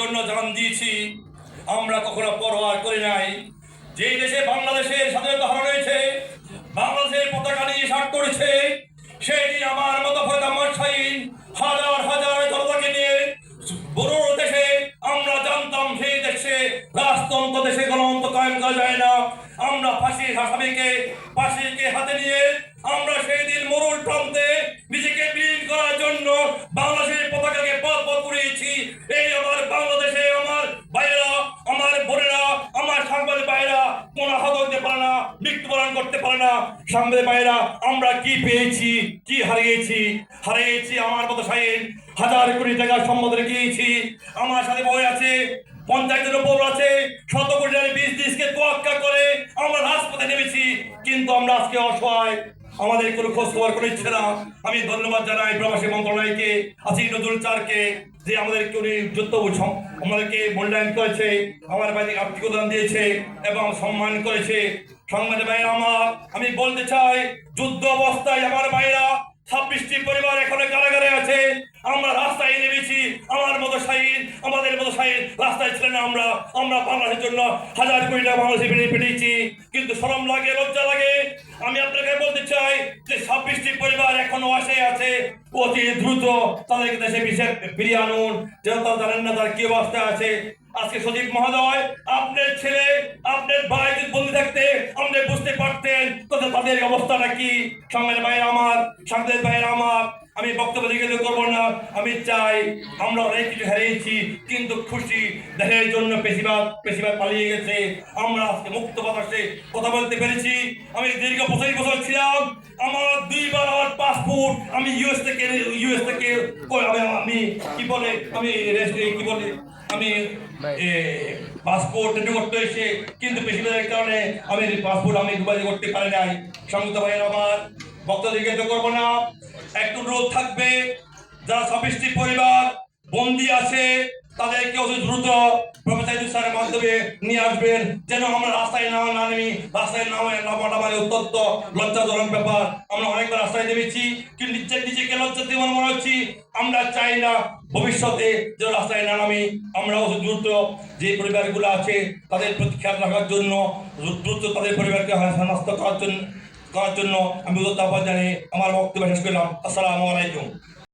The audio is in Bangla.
জন্য জান দিয়েছি। আমরা কখনো পরোয়া করি নাই। যেই দেশে বাংলাদেশের স্বাধীনতা হারা রয়েছে, বাংলাদেশের পতাকা নিয়ে সাট করেছে, সেই দিন আমার মতো হাজার হাজার জনতাকে নিয়ে দেশে আমরা জানতাম সেই দেশে রাজতন্ত্র দেশে গণতন্ত্র কায়েম করা যায় না। আমরা ফাঁসির আসামিকে, ফাঁসিকে হাতে নিয়ে আমরা সেই দিন মরুল প্রান্তে নিজেকে বিলীন করার জন্য বাংলাদেশের পতাকাকে পথ পথ করিয়েছি এই আমার বাংলাদেশে আমার ভাইয়েরা, আমার বোনেরা, আমার সাংবাদিক ভাইয়েরা, কোন আহত হতে পারে না, মৃত্যুবরণ করতে পারে না। সাংবাদিক ভাইয়েরা, আমরা কি পেয়েছি, কি হারিয়েছি? হারিয়েছি আমার মতো সাহেব হাজার কোটি টাকার সম্পদ রেখেছি। আমার সাথে বই আছে, পঞ্চায়েতের ওপর আছে, শত কোটি টাকার বীজ দেশকে তোয়াক্কা করে আমরা রাজপথে নেমেছি। কিন্তু আমরা আজকে অসহায় আমাদের কোনো খোঁজ খবর করে ইচ্ছে না। আমি ধন্যবাদ জানাই প্রবাসী মন্ত্রণালয়কে আসিফ নজরুল চারকে যে আমাদেরকে উনি যুদ্ধ আমাদেরকে মূল্যায়ন করেছে, আমার বাড়ি আর্থিক দান দিয়েছে এবং সম্মান করেছে। সংবাদ ভাইরা আমার, আমি বলতে চাই, যুদ্ধ অবস্থায় আমার ভাইরা ছাব্বিশটি পরিবার এখনও কারাগারে আছে আমরা রাস্তায় নেমেছি আমার মতো আমাদের মতো রাস্তায় ছিলেন আমরা আমরা বাংলাদেশের জন্য হাজার কোটি টাকা বাংলাদেশে পেরিয়েছি কিন্তু শরম লাগে, লজ্জা লাগে। আমি আপনাকে বলতে চাই যে ছাব্বিশটি পরিবার এখনও আসে, আছে। অতি দ্রুত তাদেরকে দেশে ফিরিয়ে আনুন। যেন তারা জানেন না তার কি অবস্থায় আছে। আজকে সজীব মহোদয় আপনার তাদের অবস্থাটা কি? সঙ্গের ভাইয়ের আমার সঙ্গে ভাইয়ের আমার। আমি বক্তব্য জিজ্ঞেস করব না। আমি চাই আমরা অনেক কিছু হারিয়েছি কিন্তু খুশি। দেহের জন্য বেশিরভাগ বেশিরভাগ পালিয়ে গেছে। আমরা আজকে মুক্ত বাতাসে কথা বলতে পেরেছি। আমি দীর্ঘ পঁচিশ বছর ছিলাম। আমার দুইবার পাসপোর্ট আমি ইউএস থেকে ইউএস থেকে আমি কি বলে, আমি কি বলে, আমি পাসপোর্ট রেডি করতে হয়েছে। কিন্তু বেশিরভাগের কারণে আমি পাসপোর্ট আমি দুবাই করতে পারি নাই। সংযুক্ত ভাইয়ের আমার বক্তব্য তো করব না। একটু রোধ থাকবে। যারা ছাব্বিশটি পরিবার, বন্দি আছে তাদেরকে অতি দ্রুত প্রফেসর মাধ্যমে নিয়ে আসবেন, যেন আমরা রাস্তায় না না নেমি, রাস্তায় নামে নামাটা মানে অত্যন্ত লজ্জাজনক ব্যাপার। আমরা অনেকবার রাস্তায় নেমেছি, কিন্তু নিচে নিজেকে লজ্জা দিয়ে মনে হচ্ছি? আমরা চাই না ভবিষ্যতে যে রাস্তায় না নামি। আমরা অতি দ্রুত যে পরিবারগুলো আছে, তাদের প্রতি খেয়াল রাখার জন্য, দ্রুত তাদের পরিবারকে শনাক্ত করার জন্য করার জন্য আমি উদ্যোগ জানিয়ে আমার বক্তব্য শেষ করলাম। আসসালামু আলাইকুম।